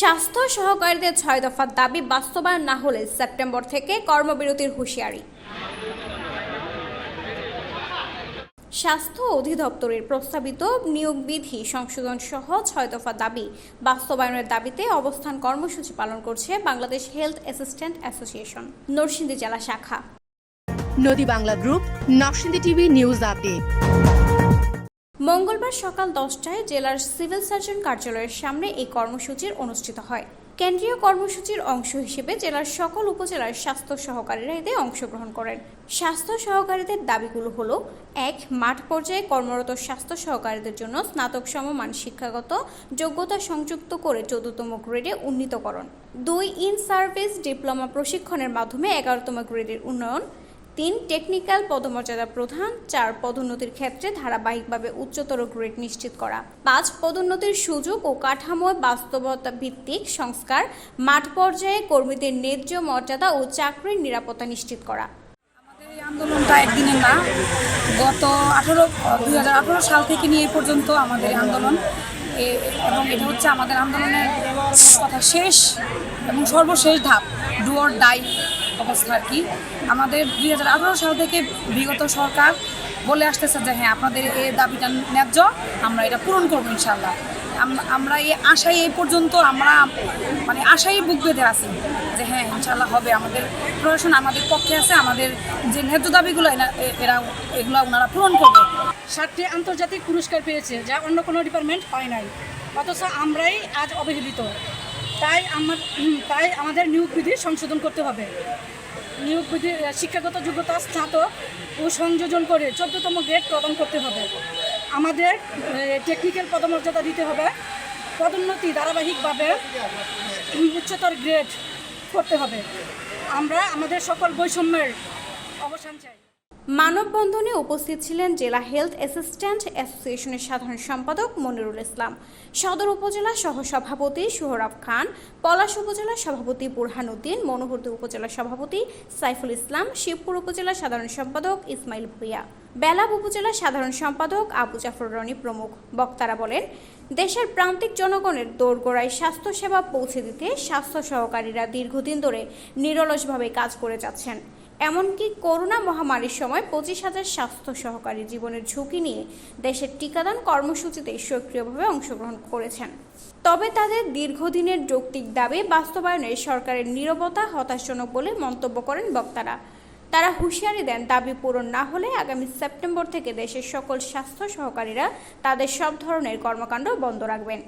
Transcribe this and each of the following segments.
স্বাস্থ্য সহকারীদের ছয় দফার দাবি বাস্তবায়ন না হলে সেপ্টেম্বর থেকে কর্মবিরতির হুঁশিয়ারি। স্বাস্থ্য অধিদপ্তরের প্রস্তাবিত নিয়োগ বিধি সংশোধন সহ ছয় দফা দাবি বাস্তবায়নের দাবিতে অবস্থান কর্মসূচি পালন করছে Bangladesh health assistant association, Narsingdi জেলা শাখা। Nodi Bangla group, Narsingdi TV news update. মঙ্গলবার সকাল দশটায় জেলার সিভিল সার্জন কার্যালয়ের সামনে এই কর্মসূচির অনুষ্ঠিত হয়। কেন্দ্রীয় কর্মসূচির অংশ হিসেবে জেলার সকল উপজেলার স্বাস্থ্য সহকারীরা এতে অংশগ্রহণ করেন। স্বাস্থ্য সহকারীদের দাবিগুলো হলো, এক, মাঠ পর্যায়ে কর্মরত স্বাস্থ্য সহকারীদের জন্য স্নাতক সমমান শিক্ষাগত যোগ্যতা সংযুক্ত করে চোদ্দতম গ্রেডে উন্নীতকরণ। দুই ইন সার্ভিস ডিপ্লোমা প্রশিক্ষণের মাধ্যমে এগারোতম গ্রেডের উন্নয়ন। তিন টেকনিক্যাল পদমর্যাদা প্রধান, চার পদোন্নতির ক্ষেত্রে ধারাবাহিকভাবে উচ্চতর গ্রেড নিশ্চিত করা। পাঁচ পদোন্নতির সুযোগ ও কাঠামো বাস্তবতা ভিত্তিক সংস্কার, মাঠ পর্যায়ে কর্মীদের ন্যায্য মর্যাদা ও চাকরির নিরাপত্তা নিশ্চিত করা। আমাদের এই আন্দোলনটা একদিনের না, গত আঠারো, দুই সাল থেকে নিয়ে পর্যন্ত আমাদের আন্দোলন। এবং এটা হচ্ছে আমাদের আন্দোলনের কথা। শেষ এবং সর্বশেষ ধাপ ডুয়ার ডাই অবস্থা আর কি। আমাদের দুই হাজার আঠারো সাল থেকে বিগত সরকার বলে আসতেছে যে হ্যাঁ আপনাদের এই দাবিটা ন্যায্য, আমরা এটা পূরণ করব ইনশাল্লাহ আম- আমরা এই আশায় এই পর্যন্ত আমরা মানে আশাই বুক বেঁধে আছি যে হ্যাঁ ইনশাল্লাহ হবে। আমাদের প্রশাসন আমাদের পক্ষে আছে, আমাদের যে ন্যায্য দাবিগুলো এরা, এগুলো ওনারা পূরণ করবে। সাতটি আন্তর্জাতিক পুরস্কার পেয়েছে, যা অন্য কোনো ডিপার্টমেন্ট হয় নাই। অথচ আমরাই আজ অবহেলিত। তাই আমার, তাই আমাদের নিয়োগ বিধি সংশোধন করতে হবে। নিয়োগ বিধি শিক্ষাগত যোগ্যতা, স্নাতক ও সংযোজন করে চোদ্দতম গ্রেড প্রদান করতে হবে। আমাদের টেকনিক্যাল পদমর্যাদা দিতে হবে। পদোন্নতি ধারাবাহিকভাবে উচ্চতর গ্রেড করতে হবে। আমরা আমাদের সকল বৈষম্যের অবসান চাই। মানববন্ধনে উপস্থিত ছিলেন জেলা হেলথ অ্যাসিস্ট্যান্ট অ্যাসোসিয়েশনের সাধারণ সম্পাদক মনিরুল ইসলাম, সদর উপজেলা সহসভাপতি সোহরাব খান, পলাশ উপজেলা সভাপতি বুরহানুদ্দিন মনোহরদী উপজেলা সভাপতি সাইফুল ইসলাম, শিবপুর উপজেলা সাধারণ সম্পাদক ইসমাইল ভুইয়া, বেলাব উপজেলা সাধারণ সম্পাদক আবু জাফর রনি প্রমুখ। বক্তারা বলেন, দেশের প্রান্তিক জনগণের দোরগোড়ায় স্বাস্থ্যসেবা পৌঁছে দিতে স্বাস্থ্য সহকারীরা দীর্ঘদিন ধরে নিরলসভাবে কাজ করে যাচ্ছেন। এমনকি করোনা মহামারীর সময় পঁচিশ হাজার স্বাস্থ্য সহকারী জীবনের ঝুঁকি নিয়ে দেশের টিকাদান কর্মসূচিতে সক্রিয়ভাবে অংশগ্রহণ করেছেন। তবে তাদের দীর্ঘদিনের যৌক্তিক দাবি বাস্তবায়নে সরকারের নীরবতা হতাশজনক বলে মন্তব্য করেন বক্তারা। তারা হুঁশিয়ারি দেন দাবি পূরণ না হলে আগামী সেপ্টেম্বর থেকে দেশের সকল স্বাস্থ্য সহকারীরা তাদের সব ধরনের কর্মকাণ্ড বন্ধ রাখবেন।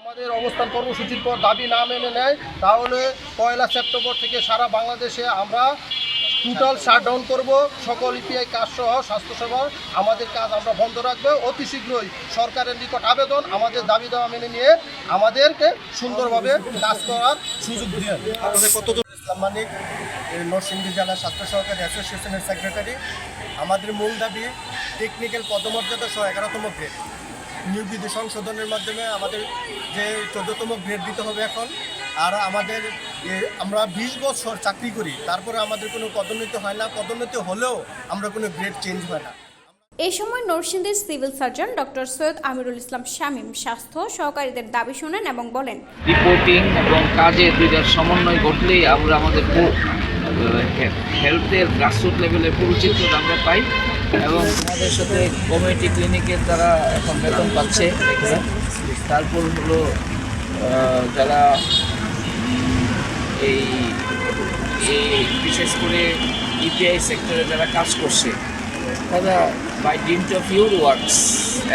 আমাদের অবস্থান কর্মসূচির পর দাবি না মেনে নেয়, তাহলে পয়লা সেপ্টেম্বর থেকে সারা বাংলাদেশে আমরা টোটাল শাটডাউন করব, সকল ইপিআই কাজ সহ, স্বাস্থ্যসেবা, আমাদের কাজ আমরা বন্ধ রাখব, অতি শীঘ্রই সরকারের নিকট আবেদন, আমাদের দাবি দেওয়া মেনে নিয়ে আমাদেরকে সুন্দরভাবে কাজ করার সুযোগ দিয়ে কতজন ইসলাম মানিক নরসিংদী জেলা স্বাস্থ্য সহকারী অ্যাসোসিয়েশনের সেক্রেটারি। আমাদের মূল দাবি টেকনিক্যাল পদমর্যাদা সহ এগারোতম গ্রেড নিয়োগ বিধি সংশোধনের মাধ্যমে আমাদের যে চোদ্দতম গ্রেড দিতে হবে এখন, আর আমাদের আমরা বিশ বছর চাকরি করি তারপরে আমাদের কোনো পদোন্নতি হয় না পদোন্নতি হলেও আমরা কোনো গ্রেড চেঞ্জ হয় না। এই সময় নরসিংদীর civil surgeon doctor Syed Amirul Islam Shamim স্বাস্থ্য সহকারীদের দাবি শোনেন এবং বলেন রিপোর্টিং এবং কাজে দুইটার সমন্বয় ঘটলেই আমরা আমাদের হেলথের গ্রাসরুট লেভেলের পুরো চিত্রটা আমরা পাই। এবং আমাদের সাথে কমিউনিটি ক্লিনিকের তারা এখন বেতন পাচ্ছে তারপর হলো যারা এই এই বিশেষ করে ইপিআই সেক্টরে যারা কাজ করছে তারা by dint of your works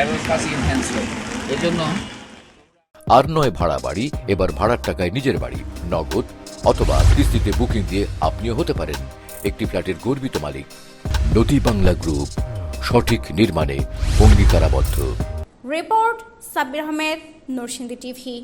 এবং কাজ ইনহ্যান্স হয় এজন্য আর নয় ভাড়া বাড়ি এবার ভাড়ার টাকায় নিজের বাড়ি নগদ অথবা কিস্তিতে বুকিং দিয়ে আপনিও হতে পারেন। একটি ফ্ল্যাটের গর্বিত মালিক নদী বাংলা গ্রুপ সঠিক নির্মাণে অঙ্গীকারাবদ্ধ। Report Sabbir Ahmed Narsingdi TV